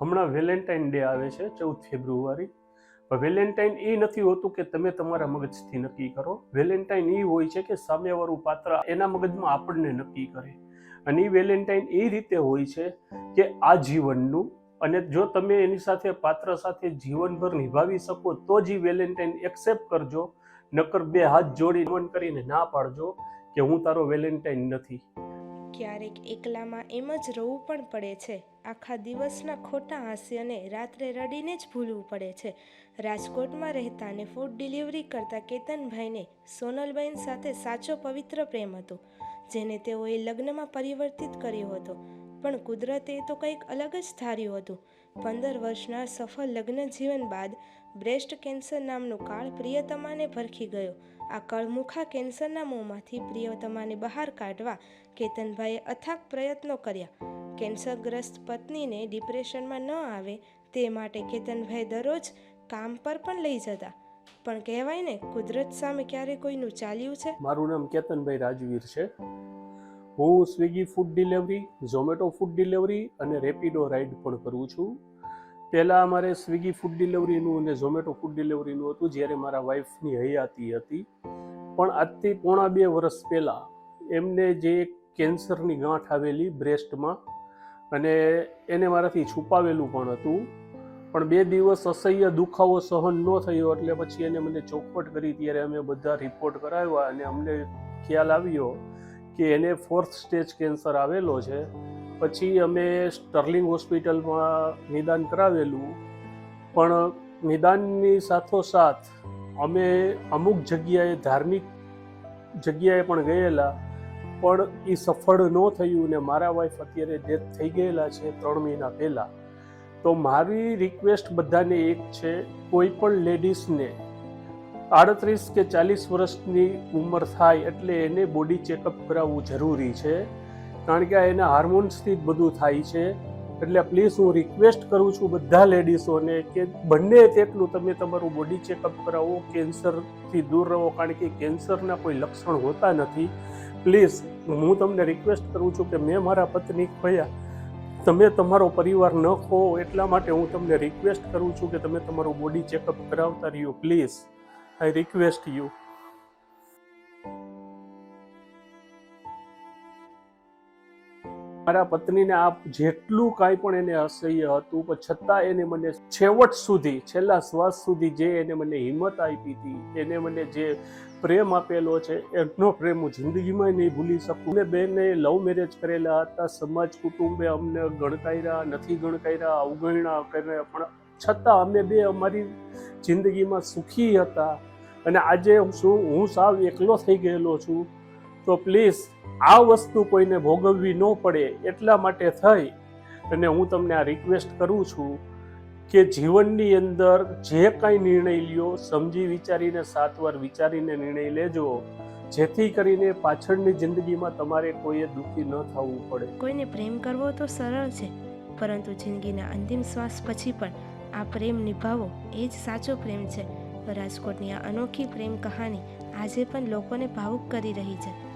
હમણાં Valentine day આવે છે, ચૌદ ફેબ્રુઆરી. વેલેન્ટાઇન એ નથી હોતું કે તમે તમારા મગજથી નક્કી કરો. વેલેન્ટાઇન એ હોય છે કે સામેવાળું પાત્ર એના મગજમાં આપણને નક્કી કરે. અને એ વેલેન્ટાઇન એ રીતે હોય છે કે આ જીવનનું અને જો તમે એની સાથે, પાત્ર સાથે જીવનભર નિભાવી શકો, તો જ વેલેન્ટાઇન એક્સેપ્ટ કરજો. નકર બે હાથ જોડી નમન કરીને ના પાડજો કે હું તારો વેલેન્ટાઇન નથી. ક્યારેક એકલામાં એમ જ રોવું પણ પડે છે. આખા દિવસના ખોટા હાસ્યને રાત્રે રડીને જ ભૂલવું પડે છે. રાજકોટમાં રહેતા અને ફૂડ ડિલિવરી કરતા કેતનભાઈને સોનલબેન સાથે સાચો પવિત્ર પ્રેમ હતો, જેને તેઓએ લગ્નમાં પરિવર્તિત કર્યો હતો. પણ કુદરતે તો કંઈક અલગ જ ધાર્યું હતું. પંદર વર્ષના સફળ લગ્ન જીવન બાદ બ્રેસ્ટ કેન્સર નામનું કાળ પ્રિયતમાને ભરખી ગયો. આ કળમુખા કેન્સરના મોંમાંથી પ્રિયતમાને બહાર કાઢવા કેતનભાઈએ અથાગ પ્રયત્નો કર્યા. કેન્સરગ્રસ્ત પત્નીને ડિપ્રેશનમાં ન આવે તે માટે કેતનભાઈ દરરોજ કામ પર પણ લઈ જતા. પણ કહેવાય ને, કુદરત સામે ક્યારે કોઈનું ચાલ્યું છે? મારું નામ કેતનભાઈ રાજવીર છે. હું Swiggy food delivery, Zomato food delivery અને રેપિડો રાઇડ પણ કરું છું. પહેલાં અમારે સ્વિગી ફૂડ ડિલિવરીનું અને ઝોમેટો ફૂડ ડિલિવરીનું હતું, જ્યારે મારા વાઈફની હયાતી હતી. પણ આજથી પોણા બે વર્ષ પહેલાં એમને જે કેન્સરની ગાંઠ આવેલી બ્રેસ્ટમાં અને એને મારાથી છુપાવેલું પણ હતું. પણ બે દિવસ અસહ્ય દુખાવો સહન ન થયો એટલે પછી એને મને ચોખવટ કરી ત્યારે અમે બધા રિપોર્ટ કરાવ્યા અને અમને ખ્યાલ આવ્યો કે એને ફોર્થ સ્ટેજ કેન્સર આવેલો છે. પછી અમે સ્ટર્લિંગ હોસ્પિટલમાં નિદાન કરાવેલું. પણ નિદાનની સાથોસાથ અમે અમુક જગ્યાએ ધાર્મિક જગ્યાએ પણ ગયેલા. પણ એ સફળ ન થયું ને મારા વાઈફ અત્યારે ડેથ થઈ ગયેલા છે ત્રણ મહિના પહેલાં. તો મારી રિક્વેસ્ટ બધાને એક છે, કોઈ પણ લેડીઝને આડત્રીસ કે ચાલીસ વર્ષની ઉંમર થાય એટલે એને બોડી ચેકઅપ કરાવવું જરૂરી છે. કારણ કે આ એના હાર્મોન્સથી જ બધું થાય છે. એટલે પ્લીઝ હું રિક્વેસ્ટ કરું છું બધા લેડીઝોને કે બંને તેટલું તમે તમારું બોડી ચેકઅપ કરાવો, કેન્સરથી દૂર રહો, કારણ કે કેન્સરના કોઈ લક્ષણ હોતા નથી. પ્લીઝ, હું તમને રિક્વેસ્ટ કરું છું કે મેં મારા પત્ની ખોયા, તમે તમારો પરિવાર ન ખો, એટલા માટે હું તમને રિક્વેસ્ટ કરું છું કે તમે તમારું બોડી ચેકઅપ કરાવતા રહ્યો. પ્લીઝ આઈ રિક્વેસ્ટ યુ મારા પત્નીને આ જેટલું કાંઈ પણ એને અસહ્ય હતું, પણ છતાં એને મને છેવટ સુધી, છેલ્લા શ્વાસ સુધી જે એને મને હિંમત આપી હતી, એને મને જે પ્રેમ આપેલો છે, એનો પ્રેમ હું જિંદગીમાં નહીં ભૂલી શકું. મેં બેને લવ મેરેજ કરેલા હતા, સમાજ, કુટુંબે અમને ગણકાર્યા, નથી ગણકાર્યા અવગણના કર્યા, પણ છતાં અમે બે અમારી જિંદગીમાં સુખી હતા. અને આજે શું, હું સાવ એકલો થઈ ગયેલો છું. તો પ્લીઝ આ વસ્તુ કોઈને ભોગવવી ન પડે એટલા માટે થઈ. અને હું તમને આ રિક્વેસ્ટ કરું છું કે જીવનની અંદર જે કાંઈ નિર્ણય લ્યો, સમજી વિચારીને સાત વાર વિચારીને નિર્ણય લેજો. જેથી કરીને પાછળની જિંદગીમાં તમારે કોઈએ દુઃખી ન થવું પડે. કોઈને પ્રેમ કરવો તો સરળ છે, પરંતુ જિંદગીના અંતિમ શ્વાસ પછી પણ આ પ્રેમ નિભાવો. એ જ સાચો પ્રેમ છે. રાજકોટની આ અનોખી પ્રેમ કહાની આજે પણ લોકોને ભાવુક કરી રહી છે.